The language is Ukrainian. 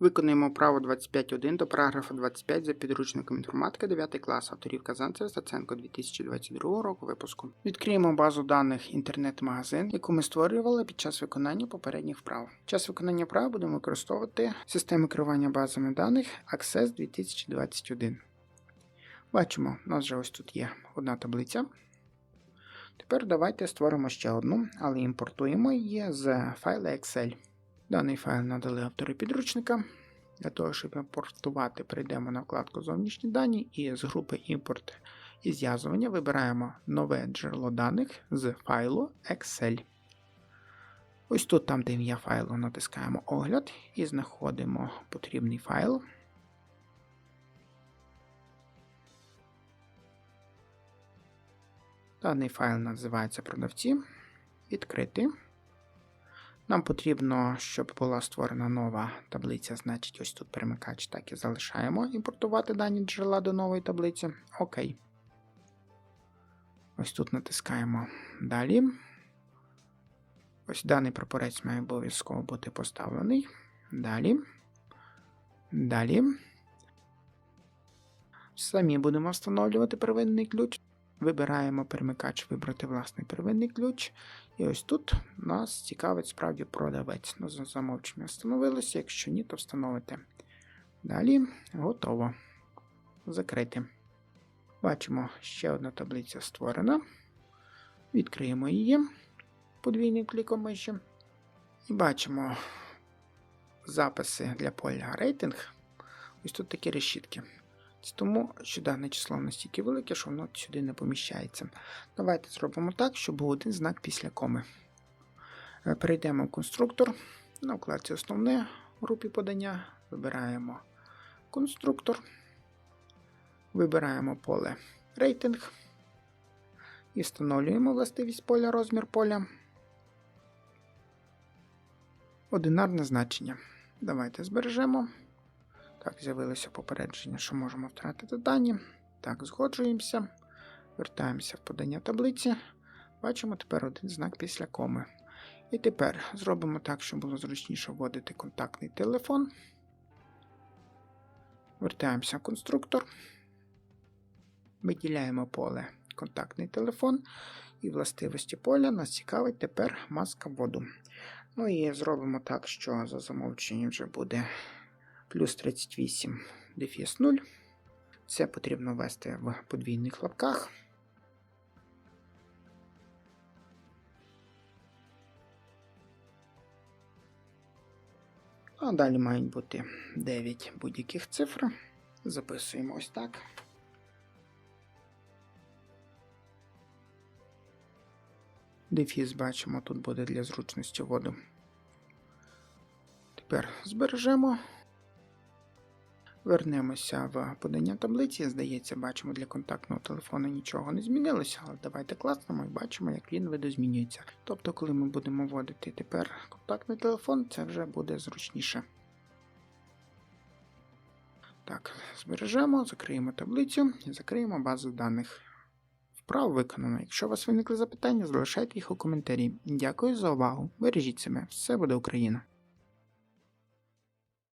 Виконуємо право 25.1 до параграфа 25 за підручником інформатика 9 клас авторів Казанцев Стаценко 2022 року випуску. Відкриємо базу даних інтернет-магазин, яку ми створювали під час виконання попередніх вправ. Під час виконання вправ будемо використовувати систему керування базами даних Access 2021. Бачимо, у нас вже ось тут є одна таблиця. Тепер давайте створимо ще одну, але імпортуємо її з файла Excel. Даний файл надали автори підручника. Для того, щоб імпортувати, перейдемо на вкладку Зовнішні дані і з групи Імпорт і зв'язування вибираємо нове джерело даних з файлу Excel. Ось тут, там, де ім'я файлу, натискаємо Огляд і знаходимо потрібний файл. Даний файл називається Продавці. Відкрити. Нам потрібно, щоб була створена нова таблиця, значить, ось тут перемикач так і залишаємо імпортувати дані джерела до нової таблиці. Окей. Ось тут натискаємо далі. Ось даний прапорець має обов'язково бути поставлений. Далі. Далі. Самі будемо встановлювати первинний ключ. Вибираємо перемикач вибрати власний первинний ключ. І ось тут нас цікавить справді продавець. Ну, за замовчення встановилося, якщо ні, то встановите. Далі готово. Закрити. Бачимо, ще одна таблиця створена. Відкриємо її подвійним кліком миші. І бачимо записи для поля рейтинг. Ось тут такі решітки. Тому, що дане число настільки велике, що воно сюди не поміщається. Давайте зробимо так, щоб був один знак після коми. Е, Перейдемо в конструктор. На вкладці Основне в групі подання. Вибираємо конструктор. Вибираємо поле рейтинг. І встановлюємо властивість поля, розмір поля. Одинарне значення. Давайте збережемо. Так, з'явилося попередження, що можемо втратити дані. Так, згоджуємося. Вертаємося в подання таблиці. Бачимо тепер один знак після коми. І тепер зробимо так, щоб було зручніше вводити контактний телефон. Вертаємося в конструктор. Виділяємо поле контактний телефон. І властивості поля нас цікавить тепер маска воду. Ну і зробимо так, що за замовченням вже буде плюс 38 дефіс 0. Це потрібно ввести в подвійних лапках. А далі мають бути 9 будь-яких цифр. Записуємо ось так. Дефіс бачимо, тут буде для зручності воду. Тепер збережемо. Вернемося в подання таблиці. Здається, бачимо, для контактного телефону нічого не змінилося, але давайте класнемо і бачимо, як він видозмінюється. Тобто, коли ми будемо вводити тепер контактний телефон, це вже буде зручніше. Так, збережемо, закриємо таблицю і закриємо базу даних. Вправо виконано. Якщо у вас виникли запитання, залишайте їх у коментарі. Дякую за увагу. Бережіть себе, все буде Україна!